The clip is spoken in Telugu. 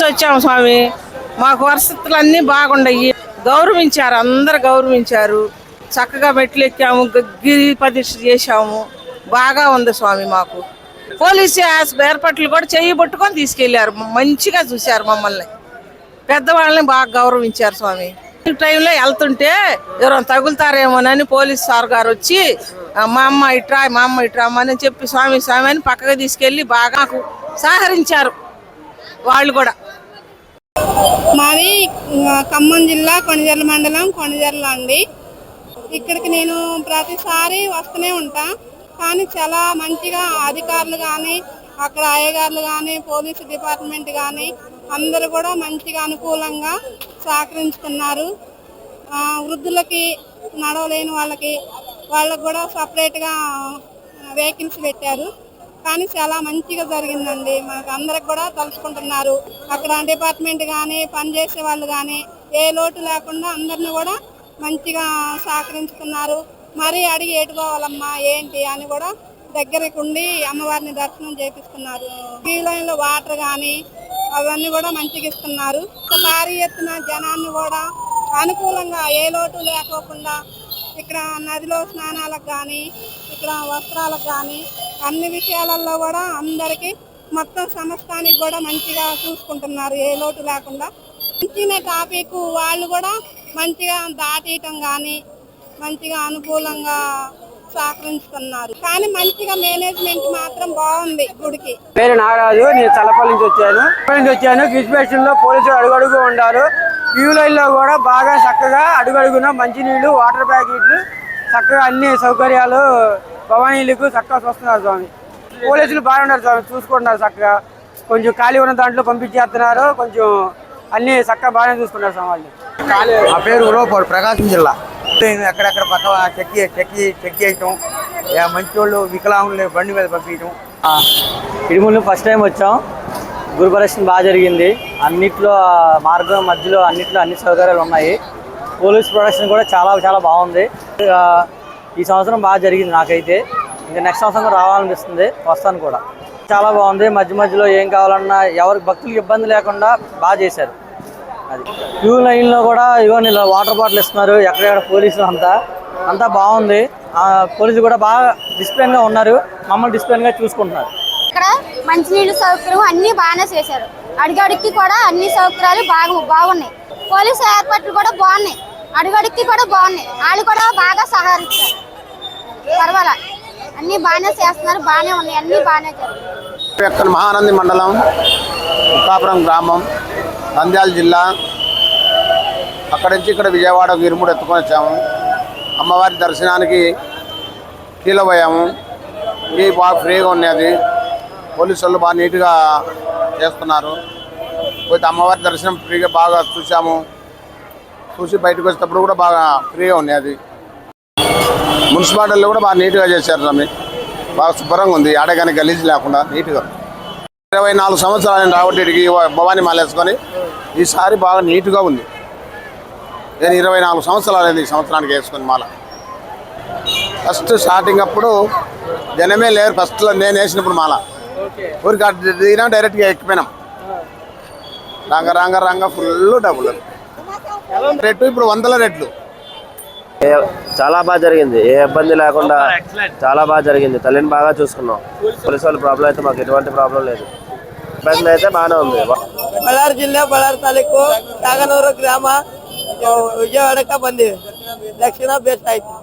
నుంచి వచ్చాము స్వామి. మాకు వసతులన్నీ బాగుండయి. గౌరవించారు అందరు గౌరవించారు. చక్కగా మెట్లు ఎక్కాము గిరి ప్రతిష్ఠ చేశాము. బాగా ఉంది స్వామి మాకు. పోలీసు ఏర్పాట్లు కూడా చెయ్యి పట్టుకొని తీసుకెళ్ళారు. మంచిగా చూశారు మమ్మల్ని. పెద్దవాళ్ళని బాగా గౌరవించారు స్వామి. టైంలో వెళ్తుంటే ఎవరైనా తగులుతారేమోనని పోలీస్ సార్ గారు వచ్చి మా అమ్మ ఇట్రా మా అమ్మ ఇట్రా అని చెప్పి స్వామి స్వామి అని పక్కగా తీసుకెళ్ళి బాగా నాకు సహకరించారు. వాళ్ళు కూడా. మాది ఖమ్మం జిల్లా కొణిజర్ల మండలం కొణిజర్ల అండి. ఇక్కడికి నేను ప్రతిసారి వస్తూనే ఉంటా. కానీ చాలా మంచిగా అధికారులు కానీ అక్కడ అయ్యగారులు కానీ పోలీసు డిపార్ట్మెంట్ కానీ అందరూ కూడా మంచిగా అనుకూలంగా సహకరించుకున్నారు. వృద్ధులకి నడవలేని వాళ్ళకి వాళ్ళకి కూడా సపరేట్గా వెహికల్స్ పెట్టారు. కానీ చాలా మంచిగా జరిగిందండి. మనకు అందరికి కూడా తలుచుకుంటున్నారు. అక్కడ డిపార్ట్మెంట్ కానీ పనిచేసే వాళ్ళు కానీ ఏ లోటు లేకుండా అందరిని కూడా మంచిగా సహకరించుకున్నారు. మరీ అడిగి ఏటుకోవాలమ్మా ఏంటి అని కూడా దగ్గరికి ఉండి అమ్మవారిని దర్శనం చేపిస్తున్నారు. క్యూ లైన్లో వాటర్ కానీ అవన్నీ కూడా మంచిగా ఇస్తున్నారు. భారీ ఎత్తున జనాన్ని కూడా అనుకూలంగా ఏ లోటు లేకోకుండా ఇక్కడ నదిలో స్నానాలకు కానీ ఇక్కడ వస్త్రాలకు కానీ అన్ని విషయాలలో కూడా అందరికీ మొత్తం సంస్థానికి కూడా మంచిగా చూసుకుంటున్నారు. ఏ లోటు లేకుండా ఇచ్చిన టాపిక్ వాళ్ళు కూడా మంచిగా దాటియటం కానీ మంచిగా అనుకూలంగా సహకరిస్తున్నారు. కానీ మంచిగా మేనేజ్మెంట్ మాత్రం బాగుంది గుడికి. పేరు నాగరాజు నేను తలపల్లి నుంచి వచ్చాను. నుంచి వచ్చాను. కిడ్స్లో పోలీసులు అడుగడుగు ఉండారు. క్యూ లైన్లో కూడా బాగా చక్కగా అడుగడుగున మంచినీళ్ళు వాటర్ ప్యాకెట్లు చక్కగా అన్ని సౌకర్యాలు భవానీలకు చక్కగా చూస్తున్నారు స్వామి. పోలీసులు బాగున్నారు స్వామి చూసుకుంటున్నారు చక్కగా. కొంచెం ఖాళీ ఉన్న దాంట్లో పంపించేస్తున్నారు. కొంచెం అన్ని చక్కగా బాగానే చూసుకున్నారు స్వామి వాళ్ళు. నా పేరు ఉరవపాడు ప్రకాశం జిల్లా. ఎక్కడెక్కడ పక్క చెక్ చెక్ చెక్ చేయటం మంచి వాళ్ళు వికలాంగులు బండి మీద పంపించడం ఇడుములు ఫస్ట్ టైం వచ్చాం. గురు ప్రదర్శన బాగా జరిగింది. అన్నిట్లో మార్గం మధ్యలో అన్నిట్లో అన్ని సౌకర్యాలు ఉన్నాయి. పోలీస్ ప్రొడక్షన్ కూడా చాలా చాలా బాగుంది. ఈ సంవత్సరం బాగా జరిగింది నాకైతే. ఇంకా నెక్స్ట్ సంవత్సరం రావాలనిపిస్తుంది వస్తాను కూడా. చాలా బాగుంది మధ్య మధ్యలో ఏం కావాలన్నా ఎవరికి భక్తులకు ఇబ్బంది లేకుండా బాగా చేశారు. అది. క్యూ లైన్లో కూడా ఇగో ఇలా వాటర్ బాటిల్ ఇస్తున్నారు ఎక్కడెక్కడ పోలీసులు అంతా. అంతా బాగుంది. ఆ, పోలీసులు కూడా బాగా డిసిప్లిన్గా ఉన్నారు మమ్మల్ని డిసిప్లిన్గా చూసుకుంటున్నారు. ఇక్కడ మంచినీళ్ళు సౌకర్యం అన్ని బాగానే చేశారు. అడుగడుక్కి కూడా అన్ని సౌకర్యాలు బాగా బాగున్నాయి. పోలీసు ఏర్పాట్లు కూడా బాగున్నాయి. అడుగడికి కూడా బాగున్నాయి. వాళ్ళు కూడా బాగా సహకరించారు. పర్వాలా? అన్ని బాగానే చేస్తున్నారు బాగానే ఉన్నాయి అన్ని బాగానే జరుగుతాయి మహానంది మండలం ఉత్తాపురం గ్రామం నంద్యాల జిల్లా. అక్కడి నుంచి ఇక్కడ విజయవాడ ఇరుముడు ఎత్తుకొని వచ్చాము. అమ్మవారి దర్శనానికి కీలపోయాము ఈ బాగా ఫ్రీగా ఉన్నది పోలీసు వాళ్ళు బాగా నీట్గా చేస్తున్నారు. పోతే అమ్మవారి దర్శనం ఫ్రీగా బాగా చూసాము చూసి బయటకు వచ్చేటప్పుడు కూడా బాగా ఫ్రీగా ఉన్నది మున్సిపాలిటీలో కూడా బాగా నీట్గా చేశారు స్వామి. బాగా శుభ్రంగా ఉంది. ఆడగానే గలీజ్ లేకుండా నీట్గా. ఇరవై నాలుగు సంవత్సరాలు రావటికి భవానీ మాల వేసుకొని. ఈసారి బాగా నీట్గా ఉంది. నేను ఇరవై నాలుగు సంవత్సరాలు ఈ సంవత్సరానికి వేసుకొని మాల. ఫస్ట్ స్టార్టింగ్ అప్పుడు జనమే లేరు. ఫస్ట్లో నేను వేసినప్పుడు మాల. ఊరికి దిగినా డైరెక్ట్గా ఎక్కిపోయినాం. రంగ రంగ రంగ ఫుల్ డబ్బులు. రెట్లు ఇప్పుడు వందల రెట్లు ఏ- చాలా బాగా జరిగింది ఏ ఇబ్బంది లేకుండా చాలా బాగా జరిగింది తల్లిని బాగా చూసుకున్నాం పోలీసు వాళ్ళ ప్రాబ్లం అయితే మాకు ఎటువంటి ప్రాబ్లం లేదు ఇబ్బంది అయితే బాగానే ఉంది ಬಳ್ಳಾರಿ ಜಿಲ್ಲೆ ಬಳ್ಳಾರಿ ತಾಲೂಕು ಕಾಗನೂರು ಗ್ರಾಮ ವಿಜಯವಾಡಕ್ಕೆ ಬಂದಿವಿ ದಕ್ಷಿಣ ಬೇಸ್ ಆಯ್ತು